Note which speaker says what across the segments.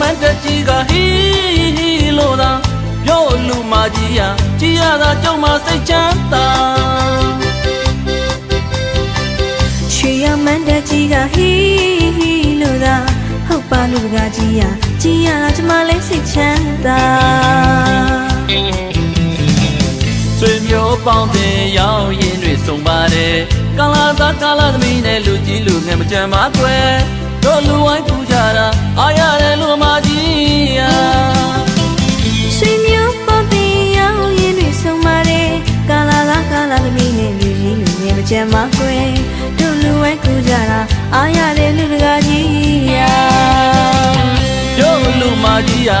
Speaker 1: မန်တက်ကြီးကဟီးလို့သာပြောလူမကြီးရကြည်ရတာကြောင့်မစိတ်ချမ်းသာ
Speaker 2: ရွှေရမန်တက်ကြီးကဟီးလို့သာဟုတ်ပါလူကကြီးရကြည်ရတာကျွန်မလည်းစိတ်ချမ်းသာ
Speaker 1: ဆွေမျိုးပေါင်းတဲ့ရောက်ရင်တွေစုံပါတယ်ကာလာသားကာလာသမီးနဲ့လူကြီးလူငယ်မကြမ်းပါကွယ် တို့လူဝိုင်းပူကြတာအားရတယ်လို့မကြီးဟာ
Speaker 2: ရွှေမျိုးပေါ်တင်ရောက်ရင်တွေဆုံးပါတယ်ကာလာကကာလာသမီးနဲ့လူကြီးလူငယ်မကြမ်းပါကွယ်တို့လူဝဲကူကြတာအားရတဲ့လူတကာကြီးရ
Speaker 1: တို့လူမကြီးဟာ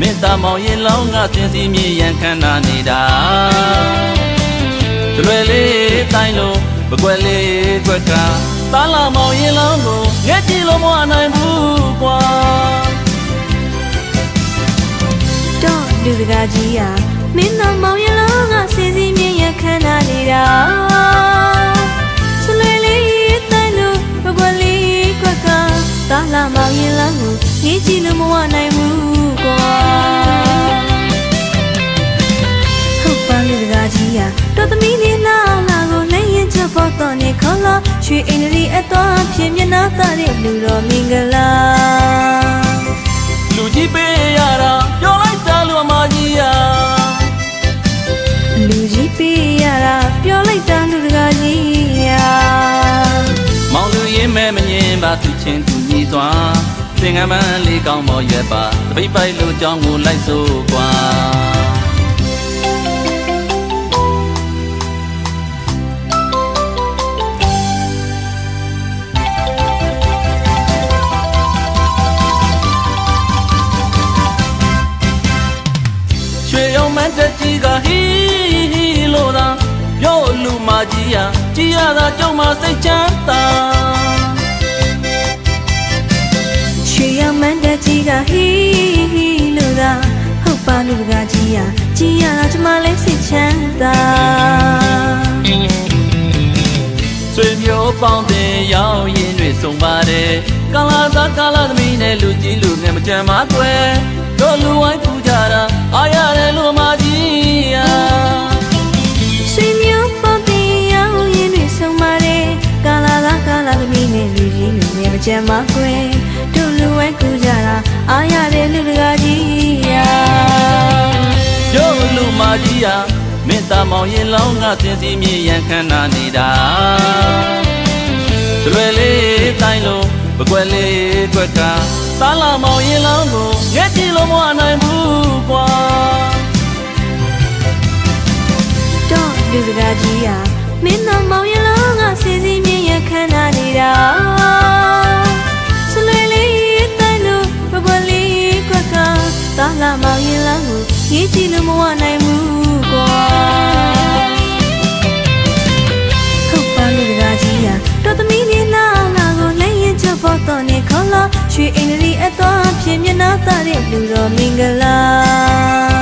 Speaker 1: မင်းသားမောင်ရင်လောင်းကစင်စီမြေရန်ခန္ဓာနေတာကျွယ်လေးတိုင်းလုံးပကွက်လေးကွက်ကတားလာမောင်ရင်လောင်းကိုငဲ့ကြည့် လို့မဝနိုင်ဘူးကွာ
Speaker 2: တော့လူတကာကြီးရမင်းတော်မောင်ရလုံးကစီစီမြင့်ရခန္ဓာနေတာဆလွေလေးတိုင်းလို့ဘကွက်လေးကွက်ကတားလာမောင်ရလုံးကိုရေးကြည့်လို့မဝနိုင်ဘူးကွာဟုတ်ပါလူတကာကြီးရတော်သမီးလေးလာ ရွှေအင်ရီအတော်ဖြစ်မျက်နှာသားတဲ့လူတော်မင်္ဂလာ
Speaker 1: လူကြီးပေးရတာပြောလိုက်တာလူမကြီးဟာ
Speaker 2: လူကြီးပေးရတာပြောလိုက်တာလူတကာကြီးရာ
Speaker 1: မောင်လူရင်မဲမငင်းပါသူချင်းသူညီစွာသင်္ကန်းပန်းလေးကောင်းမော်ရွယ်ပါတပိတ်ပိုက်လူကြောင်းကိုလိုက်စို့ကွာ ရွှေရောင်မန်းတက်ကြီးကဟီဟီလို့သာပြောလူမကြီးဟာကြည်ရတာကြောင့်မစိတ်ချမ်းသာ
Speaker 2: ရွှေရမန်းတက်ကြီးကဟီဟီလို့သာဟုတ်ပါလူတကာကြီးရာကြီးရတာကျမလေးစိတ်ချမ်းသာ
Speaker 1: ဆွေမျိုးပေါင်းတင်ရောက်ရင်တွေစုံပါတယ်ကာလာသားကာလာသမီးနဲ့လူကြီးလူငယ်မကြမ်းပါကွယ် တို့လူဝိုင်းပူကြတာအားရတယ်လို့မကြီးဟာ
Speaker 2: ရွှေမျိုးပေါ်တင်ရောက်ရင်တွေဆုံးပါတယ်ကာလာကကာလာသမီးနဲ့လူကြီးလူငယ်မကြမ်းပါကွယ်တို့လူဝဲကူကြတာအားရတဲ့လူတကာကြီးရာ
Speaker 1: တို့လူမကြီးဟာမင်းသားမောင်ရင်လောင်းကစင်စီမြေရန်ခန္ဓာနေတာကျွယ်လေးတိုင်းလုံးပကွက်လေးကွက်ကတားလာမောင်ရင်လောင်းကို
Speaker 2: ကားကြီးရာမင်းတော်မောင်ရလုံးကစီစီမြင့်ရခန္ဓာနေတာဆလွေလေးတိုင်းလို့ဘဘလေးကွက်ကတာလာမောင်ရလုံးကိုရေးကြည့်လို့မဝနိုင်ဘူးကွာဟုတ်ပါလူစကားကြီးရာတော်သမီးလေးလာလာကိုလည်းရင်ချဖို့တော့နေခေါ်လာရွှေအင်္ဂလိပ်အတော်ဖြစ်မျက်နှာသားတဲ့လူတော်မင်္ဂလာ